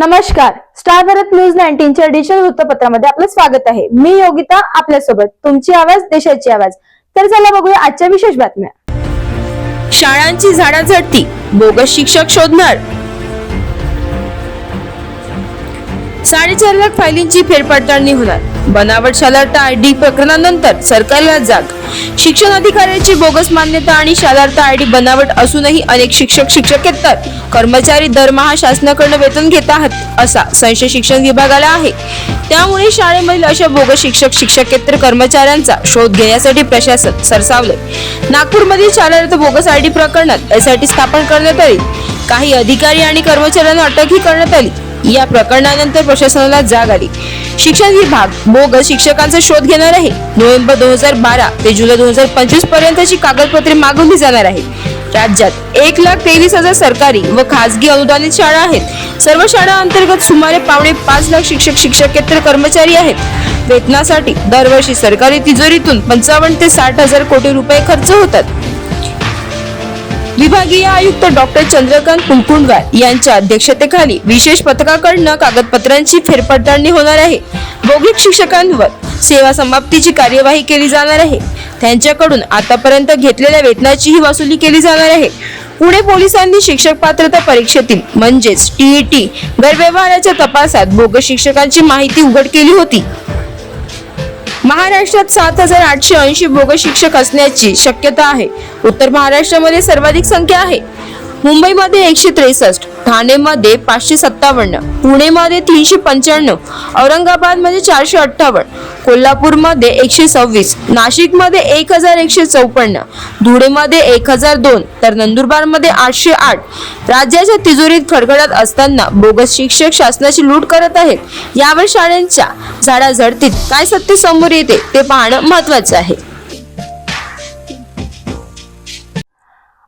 नमस्कार. Star Bharat news नाईन्टीनच्या digital वृत्तपत्रामध्ये आपलं स्वागत आहे. मी योगिता आपल्यासोबत. तुमची आवाज देशाची आवाज. तर चला बघूया आजच्या विशेष बातम्या. शाळांची झाडाझडती बोगस शिक्षक शोधणार. साडेचार लाख फायलींची फेरपडताळणी होणार. बनावट शालार्थ आय डी प्रकरणानंतर सरकारला जाग. शिक्षण अधिकाऱ्यांची बोगस मान्यता आणि शालार्थ आय डी बनावट असूनही अनेक शिक्षक शिक्षकेतर कर्मचारी दरमहा शासनाकडनं वेतन घेत आहात असा संशय शिक्षण विभागाला आहे. त्यामुळे शाळेमधील अशा बोगस शिक्षक शिक्षकेतर कर्मचाऱ्यांचा शोध घेण्यासाठी प्रशासन सरसावले नागपूरमधील शालार्थ बोगस आय डी प्रकरणात एसआयटी स्थापन करण्यात आली. काही अधिकारी आणि कर्मचाऱ्यांना अटकही करण्यात आली. या प्रकरणानंतर प्रशासनाला जाग आली. शिक्षण विभाग बोगस शिक्षकांचा शोध घेणार आहे. नोव्हेंबर दोन हजार बारा ते जुलै दोन हजार पंचवीस पर्यंतची कागदपत्रे मागवली जाणार आहेत. राज्यात एक लाख तेवीस हजार सरकारी व खासगी अनुदानित शाळा आहेत. सर्व शाळा अंतर्गत सुमारे पावणे पाच लाख शिक्षक शिक्षकेतर कर्मचारी आहेत. वेतनासाठी दरवर्षी सरकारी तिजोरीतून पंचावन्न ते साठ हजार कोटी रुपये खर्च होतात. विभागीय आयुक्त डॉक्टर चंद्रकांत कुंकुणगार यांच्या अध्यक्षतेखाली विशेष पथकाकडनं कागदपत्रांची फेरपडताळणी होणार आहे. भौगिक शिक्षकांवर सेवा समाप्तीची कार्यवाही केली जाणार आहे. त्यांच्याकडून आतापर्यंत घेतलेल्या वेतनाचीही वसुली केली जाणार आहे. पुणे पोलिसांनी शिक्षक पात्रता परीक्षेतील म्हणजेच टीईटी गैरव्यवहाराच्या तपासात बोगस शिक्षकांची माहिती उघड केली होती. महाराष्ट्रात सात हजार आठशे ऐंशी बोगस शिक्षक असण्याची शक्यता आहे. उत्तर महाराष्ट्रामध्ये सर्वाधिक संख्या आहे. मुंबईमध्ये एकशे त्रेसष्ट ठाणेमध्ये पाचशे सत्तावन्न पुणेमध्ये तीनशे पंच्याण्णव औरंगाबादमध्ये चारशे अठ्ठावन्न कोल्हापूरमध्ये एकशे सव्वीस नाशिकमध्ये एक हजार एकशे चौपन्न धुळेमध्ये एक हजार दोन तर नंदुरबारमध्ये आठशे आठ. राज्याच्या तिजोरीत खडखडत असताना बोगस शिक्षक शासनाची लूट करत आहेत. यावर शाळांच्या झाडाझडतीत काय सत्य समोर येते ते पाहणं महत्वाचं आहे.